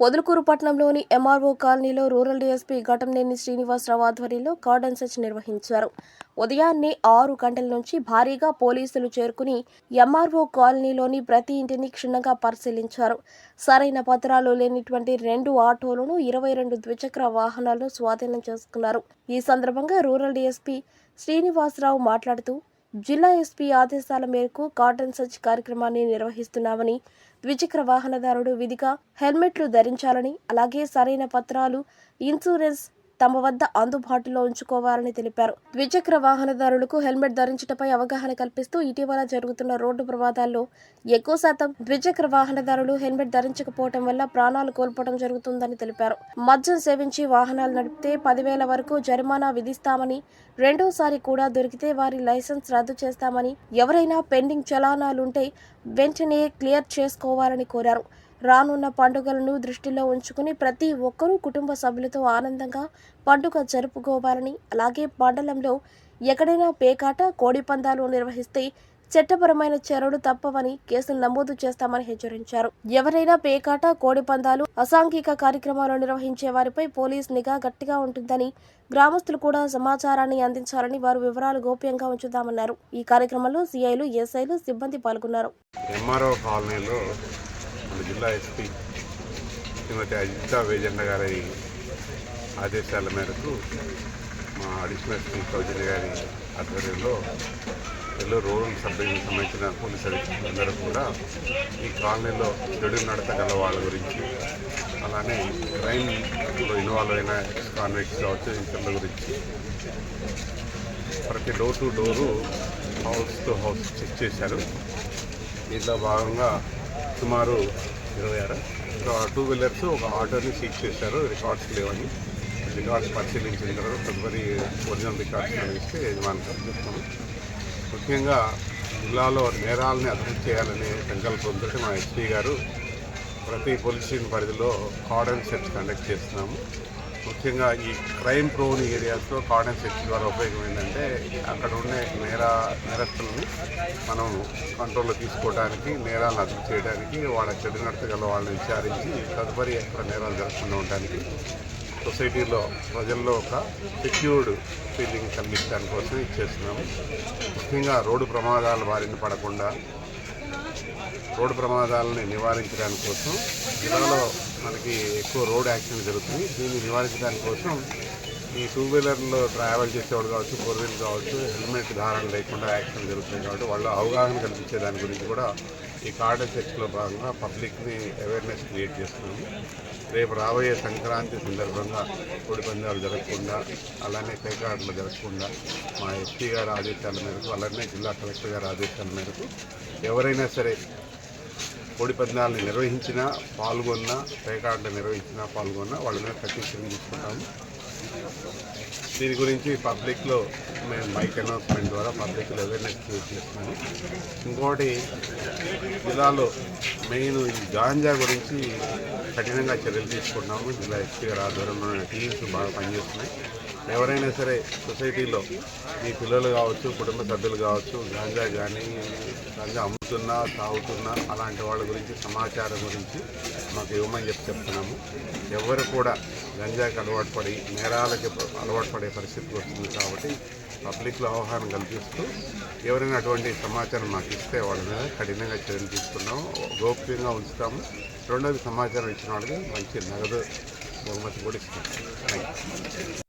పొదలకూరు పట్టణంలోని ఎంఆర్ఓ కాలనీలో rural DSP Ghattamaneni Srinivasarao ఆధ్వర్యంలో కార్డన్ సెర్చ్ నిర్వహించారు. ఉదయాన్నే ఆరు గంటల నుంచి భారీగా పోలీసులు చేరుకుని ఎంఆర్ఓ కాలనీలోని ప్రతి ఇంటిని క్షుణ్ణంగా పరిశీలించారు. సరైన పత్రాలు లేనిటువంటి రెండు ఆటోలను ఇరవై రెండు ద్విచక్ర వాహనాలను స్వాధీనం చేసుకున్నారు. ఈ సందర్భంగా రూరల్ డీఎస్పీ శ్రీనివాసరావు మాట్లాడుతూ జిల్లా ఎస్పీ ఆదేశాల మేరకు కాటన్ సర్చ్ కార్యక్రమాన్ని నిర్వహిస్తున్నామని ద్విచక్ర వాహనదారుడు విధిగా హెల్మెట్లు ధరించాలని అలాగే సరైన పత్రాలు ఇన్సూరెన్స్ తమ వద్ద అందుబాటులో ఉంచుకోవాలని తెలిపారు. ద్విచక్ర వాహనదారులకు హెల్మెట్ ధరించటపై అవగాహన కల్పిస్తూ ఇటీవల జరుగుతున్న రోడ్డు ప్రమాదాల్లో ఎక్కువ శాతం ద్విచక్ర వాహనదారులు హెల్మెట్ ధరించకపోవటం వల్ల ప్రాణాలు కోల్పోవడం జరుగుతుందని తెలిపారు. మద్యం సేవించి వాహనాలు నడిపితే పదివేల వరకు జరిమానా విధిస్తామని రెండోసారి కూడా దొరికితే వారి లైసెన్స్ రద్దు చేస్తామని ఎవరైనా పెండింగ్ చలానాలుంటే వెంటనే క్లియర్ చేసుకోవాలని కోరారు. రానున్న పండుగలను దృష్టిలో ఉంచుకుని ప్రతి ఒక్కరూ కుటుంబ సభ్యులతో ఆనందంగా పండుగ జరుపుకోవాలని అలాగే మండలంలో ఎక్కడైనా పేకాట కోడి పందాలు నిర్వహిస్తే చట్టపరమైన చర్యలు తప్పవని కేసులు నమోదు చేస్తామని హెచ్చరించారు. ఎవరైనా పేకాట కోడి పందాలు అసాంఘిక కార్యక్రమాలు నిర్వహించే వారిపై పోలీస్ నిఘా గట్టిగా ఉంటుందని గ్రామస్తులు కూడా సమాచారాన్ని అందించాలని వారు వివరాలు గోప్యంగా ఉంచుతామన్నారు. ఈ కార్యక్రమంలో సిఐలు ఎస్ఐలు సిబ్బంది పాల్గొన్నారు. ఎంఆర్ఓ కాలనీలో జిల్లా ఎస్పీ శ్రీమతి అజితా వేజన్న గారి ఆదేశాల మేరకు మా అడిషనల్ ఎస్పీ సౌజన్య గారి ఆధ్వర్యంలో ఎల్లో రూరల్ సబ్ డివిజన్ సంబంధించిన పోలీస్ అధికారులందరూ కూడా ఈ కాలనీలో చెడు నడత గల వాళ్ళ గురించి అలానే క్రైమ్లో ఇన్వాల్వ్ అయిన కాన్వెక్ట్స్ కావచ్చు ఇతరుల గురించి ప్రతి door to door house to house check చేశారు. దీంట్లో భాగంగా సుమారు ఇరవై ఆరు. ఒక టూ వీలర్స్ ఒక ఆటోని సీజ్ చేశారు. రికార్డ్స్ లేవని. రికార్డ్స్ పరిశీలించిన తర్వాత తదుపరి ఒరిజినల్ రికార్డ్స్ ఇస్తే యజమాని చెప్తాము ముఖ్యంగా జిల్లాలో నేరాలని అభివృద్ధి చేయాలనే సంకల్పంతో మా ఎస్పీ గారు ప్రతి పోలీస్ స్టేషన్ పరిధిలో కార్డన్ సెట్స్ కండక్ట్ చేస్తున్నాము. ముఖ్యంగా ఈ క్రైమ్ ప్రోన్ ఏరియాస్లో కార్డన్ సెర్చ్ ద్వారా ఉపయోగం ఏంటంటే అక్కడ ఉండే నేర నేరస్తులని మనం కంట్రోల్లో తీసుకోవడానికి నేరాలను అదుపు చేయడానికి వాళ్ళ చెడు నడతగల వాళ్ళని విచారించి తదుపరి అక్కడ నేరాలు జరగకుండా ఉండడానికి సొసైటీలో ప్రజల్లో ఒక సెక్యూర్డ్ ఫీలింగ్ కలిగించడానికి కోసం ఇచ్చేస్తున్నాము ముఖ్యంగా రోడ్డు ప్రమాదాల బారిన పడకుండా రోడ్డు ప్రమాదాలని నివారించడానికి కోసం జిల్లాలో మనకి ఎక్కువ రోడ్ యాక్సిడెంట్ జరుగుతుంది. దీన్ని నివారించడానికి కోసం ఈ టూ వీలర్లో ట్రావెల్ చేసేవాడు కావచ్చు ఫోర్ వీలర్ కావచ్చు హెల్మెట్ ధారణ లేకుండా యాక్సిడెంట్ జరుగుతుంది కాబట్టి వాళ్ళు అవగాహన కల్పించే దాని గురించి కూడా ఈ కార్డన్ సెక్స్లో భాగంగా పబ్లిక్ని అవేర్నెస్ క్రియేట్ చేస్తున్నాము. రేపు రాబోయే సంక్రాంతి సందర్భంగా కోడి పందాలు జరగకుండా అలానే పేకాటలు జరగకుండా మా ఎస్పీ గారి ఆదేశాల మేరకు అలానే జిల్లా కలెక్టర్ గారి ఆదేశాల మేరకు ఎవరైనా సరే కోడి పందాలను నిర్వహించిన పాల్గొన్న పేకాటలు నిర్వహించిన పాల్గొన్న వాళ్ళ మీద కఠిన చర్యలు తీసుకుంటాము. దీని గురించి పబ్లిక్లో మేము మైక్ అనౌన్స్మెంట్ ద్వారా పబ్లిక్లో అవేర్నెస్ క్రియేట్ చేస్తున్నాము. ఇంకోటి జిల్లాలో మెయిన్ ఈ గాంజా గురించి కఠినంగా చర్యలు తీసుకుంటున్నాము. జిల్లా ఎస్పీ గారి ఆధ్వర్యంలో టీమ్స్ బాగా పనిచేస్తున్నాయి. ఎవరైనా సరే సొసైటీలో మీ పిల్లలు కావచ్చు కుటుంబ సభ్యులు కావచ్చు గాంజా కానీ గాంజా అమ్ముతున్నా తాగుతున్నా అలాంటి వాళ్ళ గురించి సమాచారం గురించి మాకు ఇవ్వమని చెప్పి చెప్తున్నాము. ఎవరు కూడా గంజాకి అలవాటు పడి నేరాలకి అలవాటు పడే పరిస్థితి వస్తుంది కాబట్టి పబ్లిక్లో అవగాహన కల్పిస్తూ ఎవరైనా అటువంటి సమాచారం మాకు ఇస్తే వాళ్ళ మీద కఠినంగా చర్యలు తీసుకున్నాము. గోప్యంగా ఉంచుతాము. రెండోది సమాచారం ఇచ్చిన వాళ్ళకి మంచి నగదు బహుమతి కూడా ఇస్తాము. Thank you